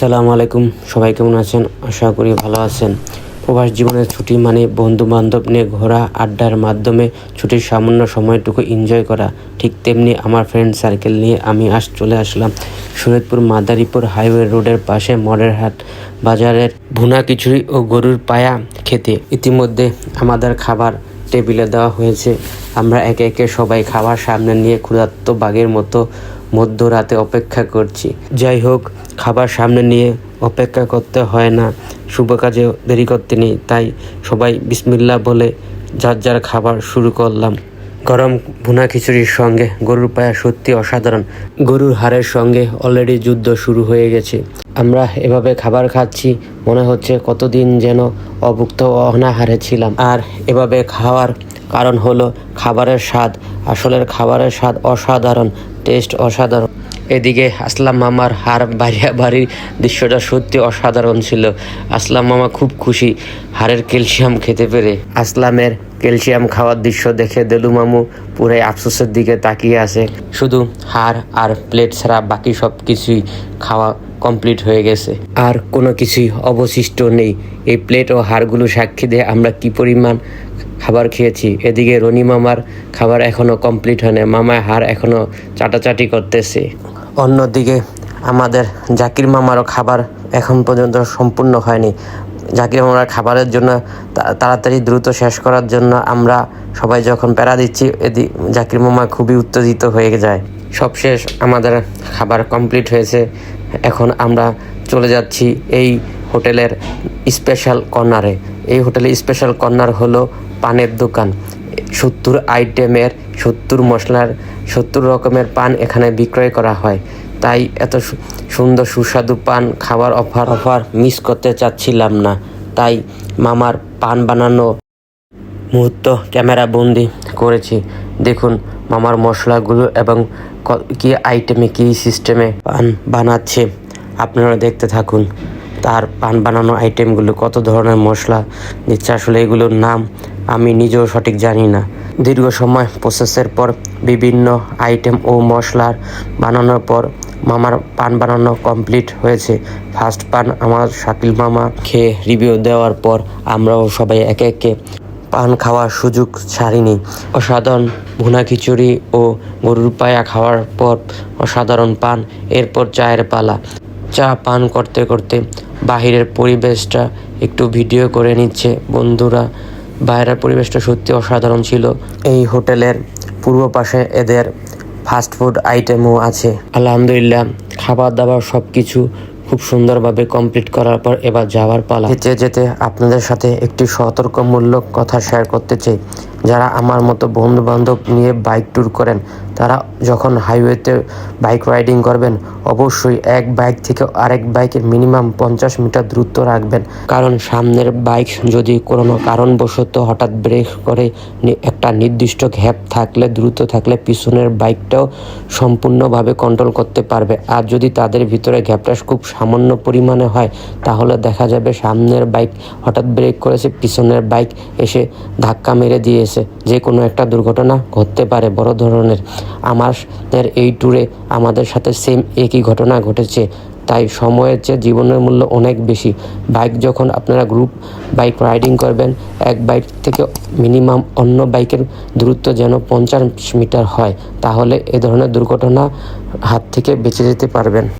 আসসালামু আলাইকুম। সবাই কেমন আছেন? আশা করি ভালো আছেন। প্রবাস জীবনের ছুটি মানে বন্ধু বান্ধব নিয়ে ঘোরা, আড্ডার মাধ্যমে ছুটির সামান্য সময়টুকু এনজয় করা। ঠিক তেমনি আমার ফ্রেন্ড সার্কেল নিয়ে আমি আস চলে আসলাম শরীয়তপুর মাদারীপুর হাইওয়ে রোডের পাশে মডেরহাট বাজারের ভুনা খিচুড়ি ও গরুর পায়া খেতে। ইতিমধ্যে আমাদের খাবার টেবিলে দেওয়া হয়েছে। আমরা একে একে সবাই খাবার সামনে নিয়ে ক্ষুধার্ত বাঘের মতো মধ্যরাতে অপেক্ষা করছি। যাই হোক খাবার সামনে নিয়ে অপেক্ষা করতে হয় না। শুভ কাজে দেরি করতে নেই, তাই সবাই বিসমিল্লা বলে যার যার খাবার শুরু করলাম। গরম ভুনা খিচুড়ির সঙ্গে গরুর পায়া সত্যি অসাধারণ। গরুর হাড়ের সঙ্গে অলরেডি যুদ্ধ শুরু হয়ে গেছে। আমরা এভাবে খাবার খাচ্ছি, মনে হচ্ছে কতদিন যেন অভুক্ত অনাহারে ছিলাম। আর এভাবে খাওয়ার কারণ হলো খাবারের স্বাদ। আসলের খাবারের স্বাদ অসাধারণ, টেস্ট অসাধারণ। এদিকে আসলাম মামার হাড় বাড়িয়া বাড়ির দৃশ্যটা সত্যি অসাধারণ ছিল। আসলাম মামা খুব খুশি, হাড়ের ক্যালসিয়াম খেতে পেরে। আসলামের ক্যালসিয়াম খাওয়ার দৃশ্য দেখে দেলু মামু পুরাই আফসোসের দিকে তাকিয়ে আছে। শুধু হাড় আর প্লেট ছাড়া বাকি সব কিছুই খাওয়া কমপ্লিট হয়ে গেছে। আর কোনো কিছুই অবশিষ্ট নেই। এই প্লেট ও হাড়গুলো সাক্ষী দিয়ে আমরা কি পরিমাণ খাবার খেয়েছি। এদিকে রনি মামার খাবার এখনও কমপ্লিট হয়নি মামার হাড় এখনও চাটাচাটি করতেছে। অন্যদিকে আমাদের জাকির মামারও খাবার এখন পর্যন্ত সম্পূর্ণ হয়নি। জাকির মামার খাবারের জন্য তাড়াতাড়ি দ্রুত শেষ করার জন্য আমরা সবাই যখন প্যারা দিচ্ছি, এদি, জাকির মামা খুবই উত্তেজিত হয়ে যায়। সবশেষ আমাদের খাবার কমপ্লিট হয়েছে। এখন আমরা চলে যাচ্ছি এই হোটেলের স্পেশাল কর্নারে এই হোটেলের স্পেশাল কর্নার হলো পানের দোকান। সত্তর আইটেমের, সত্তর মশলার, সত্তর রকমের পান এখানে বিক্রয় করা হয়। তাই এত সুন্দর সুস্বাদু পান খাবার অফার অফার মিস করতে চাচ্ছিলাম না। তাই মামার পান বানানো মুহূর্ত ক্যামেরা বন্দি করেছি। দেখুন মামার মশলাগুলো এবং ক- আইটেমে, কি সিস্টেমে পান বানাচ্ছে। আপনারা দেখতে থাকুন, তার পান বানানো আইটেমগুলো কত ধরনের মশলা দিচ্ছে আসলে এগুলোর নাম আমি নিজেও সঠিক জানি না। দীর্ঘ সময় প্রসেসের পর বিভিন্ন আইটেম ও মশলার বানানোর পর মামার পান বানানো কমপ্লিট হয়েছে। ফার্স্ট পান আমার শাকিল মামা খেয়ে রিভিউ দেওয়ার পর আমরাও সবাই একে একে পান খাওয়ার সুযোগ ছাড়িনি। অসাধারণ ভুনা খিচুড়ি ও গরুর পায়া খাওয়ার পর অসাধারণ পান। এরপর চায়ের পালা। চা পান করতে করতে বাহিরের পরিবেশটা একটু ভিডিও করে নিচ্ছে বন্ধুরা। বাইরের পরিবেশটা সত্যি অসাধারণ ছিল। এই হোটেলের পূর্ব পাশে এদের ফাস্ট ফুড আইটেমও আছে। আলহামদুলিল্লাহ, খাবার দাবার সব কিছু খুব সুন্দরভাবে কমপ্লিট করার পর এবার যাওয়ার পালা। যেতে যেতে আপনাদের সাথে একটি সতর্কমূলক কথা শেয়ার করতে চাই। যারা আমার মতো বন্ধু বান্ধব নিয়ে বাইক ট্যুর করেন, তারা যখন হাইওয়েতে বাইক রাইডিং করবেন, অবশ্যই এক বাইক থেকে আরেক বাইকের মিনিমাম পঞ্চাশ মিটার দূরত্ব রাখবেন। কারণ সামনের বাইক যদি কোনো কারণবশত হঠাৎ ব্রেক করে একটা নির্দিষ্ট গ্যাপ থাকলে, দ্রুত থাকলে পিছনের বাইকটাও সম্পূর্ণভাবে কন্ট্রোল করতে পারবে। আর যদি তাদের ভিতরে গ্যাপটা খুব সামান্য পরিমাণে হয়, তাহলে দেখা যাবে সামনের বাইক হঠাৎ ব্রেক করেছে, পিছনের বাইক এসে ধাক্কা মেরে দিয়েছে। যে কোনো একটা দুর্ঘটনা ঘটতে পারে, বড় ধরনের। আমাদের এই ট্যুরে আমাদের সাথে সেম একই ঘটনা ঘটেছে। তাই সময়ের চেয়ে জীবনের মূল্য অনেক বেশি। বাইক যখন আপনারা গ্রুপ বাইক রাইডিং করবেন, এক বাইক থেকে মিনিমাম অন্য বাইকের দূরত্ব যেন পঞ্চাশ মিটার হয়, তাহলে এ ধরনের দুর্ঘটনা হাত থেকে বেঁচে যেতে পারবেন।